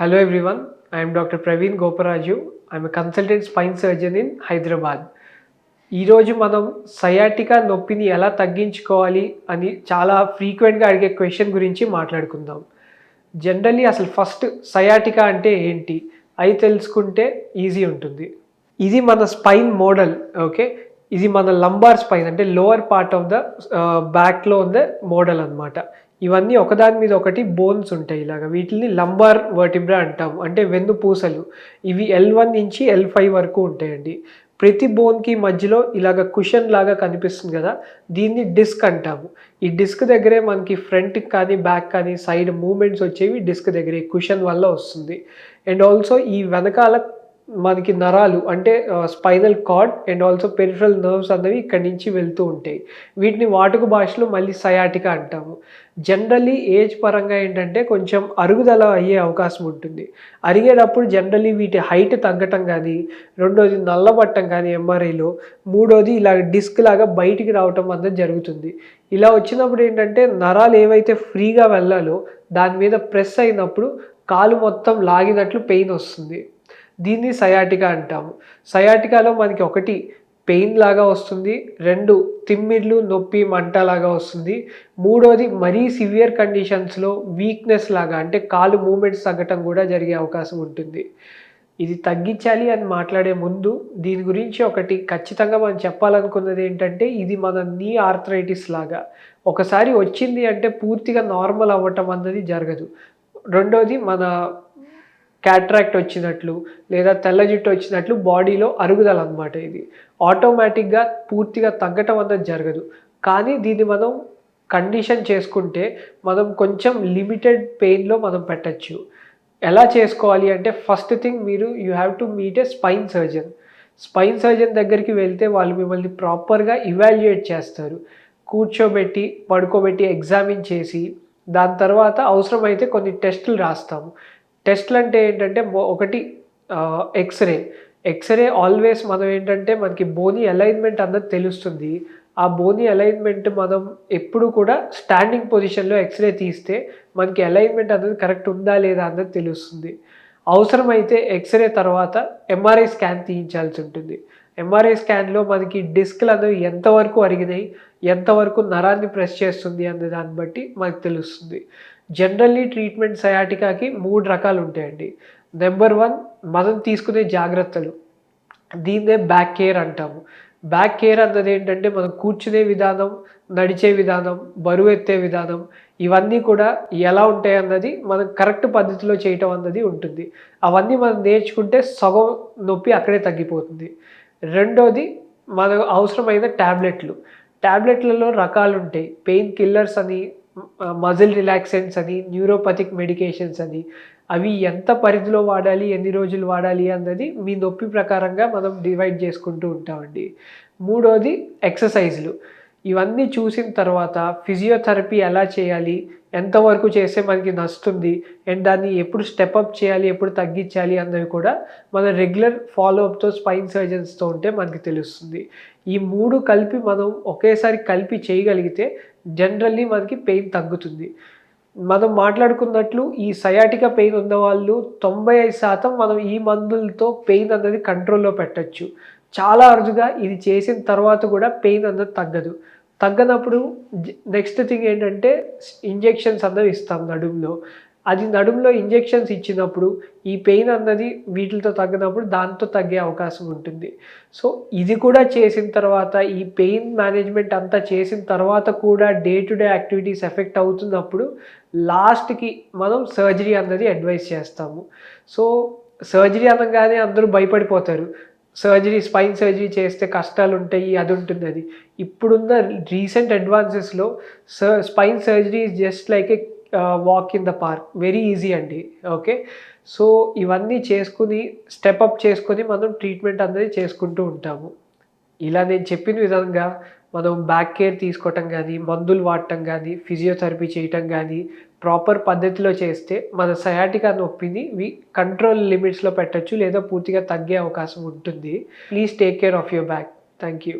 Hello everyone, I am Dr. Praveen Goparaju. I am a consultant spine surgeon in Hyderabad ఈరోజు మనం sciatica నొప్పిని ఎలా తగ్గించుకోవాలి అని చాలా ఫ్రీక్వెంట్గా అడిగే క్వశ్చన్ గురించి మాట్లాడుకుందాం. జనరల్లీ అసలు ఫస్ట్ సయాటికా అంటే ఏంటి? అది తెలుసుకుంటే ఈజీ ఉంటుంది. ఇది మన స్పైన్ మోడల్ ఓకే ఇది మన లంబార్ స్పైన్ అంటే లోవర్ పార్ట్ ఆఫ్ ద బ్యాక్లో ఉన్న మోడల్ అనమాట ఇవన్నీ ఒకదాని మీద ఒకటి బోన్స్ ఉంటాయి ఇలాగ. వీటిని లంబార్ వర్టిబ్రా అంటాం. అంటే వెన్ను పూసలు. ఇవి ఎల్ వన్ నుంచి ఎల్ ఫైవ్ వరకు ఉంటాయండి. ప్రతి బోన్కి మధ్యలో ఇలాగ కుషన్ లాగా కనిపిస్తుంది కదా దీన్ని డిస్క్ అంటాము. ఈ డిస్క్ దగ్గరే మనకి ఫ్రంట్కి కానీ బ్యాక్ కానీ సైడ్ మూమెంట్స్ వచ్చేవి డిస్క్ దగ్గరే కుషన్ వల్ల వస్తుంది. అండ్ ఆల్సో ఈ వెనకాల మనకి నరాలు అంటే spinal cord and also peripheral nerves అన్నవి ఇక్కడి నుంచి వెళ్తూ ఉంటాయి. వీటిని వాటుకు భాషలో మళ్ళీ సయాటికా అంటాము. జనరలీ ఏజ్ పరంగా ఏంటంటే కొంచెం అరుగుదల అయ్యే అవకాశం ఉంటుంది. అరిగేటప్పుడు జనరలీ వీటి హైట్ తగ్గటం కానీ రెండోది నల్లబట్టం కానీ ఎంఆర్ఐలో మూడోది ఇలా డిస్క్ లాగా బయటికి రావటం అన్నది జరుగుతుంది. ఇలా వచ్చినప్పుడు ఏంటంటే నరాలు ఏవైతే ఫ్రీగా వెళ్ళాలో దాని మీద ప్రెస్ అయినప్పుడు కాలు మొత్తం లాగినట్లు పెయిన్ వస్తుంది. దీన్ని సయాటికా అంటాము. సయాటికాలో మనకి ఒకటి పెయిన్ లాగా వస్తుంది రెండు తిమ్మిర్లు నొప్పి మంట లాగా వస్తుంది మూడోది మరీ సివియర్ కండిషన్స్లో వీక్నెస్ లాగా అంటే కాలు మూమెంట్స్ తగ్గటం కూడా జరిగే అవకాశం ఉంటుంది. ఇది తగ్గించాలి అని మాట్లాడే ముందు దీని గురించి ఒకటి ఖచ్చితంగా మనం చెప్పాలనుకున్నది ఏంటంటే ఇది మన నీ ఆర్థరైటిస్ లాగా. ఒకసారి వచ్చింది అంటే పూర్తిగా నార్మల్ అవ్వటం అన్నది జరగదు. రెండోది మన క్యాట్రాక్ట్ వచ్చినట్లు లేదా తెల్ల జుట్టు వచ్చినట్లు బాడీలో అరుగుదల అనమాట ఇది. ఆటోమేటిక్గా పూర్తిగా తగ్గటం అన్నది జరగదు. కానీ దీన్ని మనం కండిషన్ చేసుకుంటే మనం కొంచెం లిమిటెడ్ పెయిన్లో మనం పెట్టచ్చు. ఎలా చేసుకోవాలి అంటే ఫస్ట్ థింగ్ మీరు you have to meet a spine surgeon spine surgeon దగ్గరికి వెళ్తే వాళ్ళు మిమ్మల్ని ప్రాపర్గా ఇవాల్యుయేట్ చేస్తారు. కూర్చోబెట్టి పడుకోబెట్టి ఎగ్జామిన్ చేసి దాని తర్వాత అవసరమైతే కొన్ని టెస్టులు రాస్తాము టెస్ట్లు అంటే ఏంటంటే ఒకటి ఎక్స్రే. ఎక్స్రే ఆల్వేస్ మనం ఏంటంటే మనకి బోని అలైన్మెంట్ అన్నది తెలుస్తుంది. ఆ బోని అలైన్మెంట్ మనం ఎప్పుడు కూడా స్టాండింగ్ పొజిషన్లో ఎక్స్రే తీస్తే మనకి అలైన్మెంట్ అన్నది కరెక్ట్ ఉందా లేదా అన్నది తెలుస్తుంది. అవసరమైతే ఎక్స్రే తర్వాత ఎంఆర్ఐ స్కాన్ తీయించాల్సి ఉంటుంది. ఎంఆర్ఐ స్కాన్లో మనకి డిస్క్లు అనేవి ఎంతవరకు అరిగినాయి ఎంతవరకు నరాన్ని ప్రెస్ చేస్తుంది అనే దాన్ని బట్టి మనకు తెలుస్తుంది. జనరల్లీ ట్రీట్మెంట్ సయాటికాకి మూడు రకాలు ఉంటాయండి నెంబర్ వన్ మనం తీసుకునే జాగ్రత్తలు. దీన్నే బ్యాక్ కేర్ అంటాము. బ్యాక్ కేర్ అన్నది ఏంటంటే మనం కూర్చునే విధానం నడిచే విధానం బరువు ఎత్తే విధానం ఇవన్నీ కూడా ఎలా ఉంటాయి అన్నది మనం కరెక్ట్ పద్ధతిలో చేయటం అన్నది ఉంటుంది. అవన్నీ మనం నేర్చుకుంటే సగం నొప్పి అక్కడే తగ్గిపోతుంది. రెండోది మనకు అవసరమైన ట్యాబ్లెట్లు ట్యాబ్లెట్లలో రకాలు ఉంటాయి పెయిన్ కిల్లర్స్ అని మజిల్ రిలాక్సెంట్స్ అని న్యూరోపతిక్ మెడికేషన్స్ అని అవి ఎంత పరిధిలో వాడాలి ఎన్ని రోజులు వాడాలి అన్నది మీ నొప్పి ప్రకారంగా మనం డివైడ్ చేసుకుంటూ ఉంటామండి. మూడోది ఎక్సర్సైజ్లు ఇవన్నీ చూసిన తర్వాత ఫిజియోథెరపీ ఎలా చేయాలి? ఎంతవరకు చేస్తే మనకి నస్తుంది? అండ్ దాన్ని ఎప్పుడు స్టెప్అప్ చేయాలి? ఎప్పుడు తగ్గించాలి? అన్నవి కూడా మన రెగ్యులర్ ఫాలోఅప్తో స్పైన్ సర్జన్స్తో ఉంటే మనకి తెలుస్తుంది. ఈ మూడు కలిపి మనం ఒకేసారి కలిపి చేయగలిగితే జనరల్లీ మనకి పెయిన్ తగ్గుతుంది. మనం మాట్లాడుకున్నట్లు ఈ సయాటికా పెయిన్ ఉన్న వాళ్ళు తొంభై ఐదు శాతం మనం ఈ మందులతో పెయిన్ అన్నది కంట్రోల్లో పెట్టచ్చు. చాలా అరుదుగా ఇది చేసిన తర్వాత కూడా పెయిన్ అన్నది తగ్గదు. తగ్గనప్పుడు నెక్స్ట్ థింగ్ ఏంటంటే ఇంజెక్షన్స్ అన్నవి ఇస్తాం నడుములో. అది నడుములో ఇంజెక్షన్స్ ఇచ్చినప్పుడు ఈ పెయిన్ అన్నది వీటితో తగ్గినప్పుడు దాంతో తగ్గే అవకాశం ఉంటుంది. సో ఇది కూడా చేసిన తర్వాత ఈ పెయిన్ మేనేజ్మెంట్ అంతా చేసిన తర్వాత కూడా day to day activities affect అవుతున్నప్పుడు లాస్ట్కి మనం సర్జరీ అన్నది అడ్వైస్ చేస్తాము. సో సర్జరీ అనగానే అందరూ భయపడిపోతారు. సర్జరీ స్పైన్ సర్జరీ చేస్తే కష్టాలు ఉంటాయి అది ఉంటుంది అది ఇప్పుడున్న recent అడ్వాన్సెస్లో sir spine surgery just like a walk in the park very easy అండి. ఓకే సో ఇవన్నీ చేసుకుని స్టెప్అప్ చేసుకొని మనం ట్రీట్మెంట్ అనేది చేసుకుంటూ ఉంటాము. ఇలా నేను చెప్పిన విధంగా మనం బ్యాక్ కేర్ తీసుకోవటం కానీ మందులు వాడటం కానీ ఫిజియోథెరపీ చేయటం కానీ ప్రాపర్ పద్ధతిలో చేస్తే మన సయాటికా నొప్పిని వి కంట్రోల్ లిమిట్స్లో పెట్టచ్చు లేదా పూర్తిగా తగ్గే అవకాశం ఉంటుంది. Please take care of your back thank you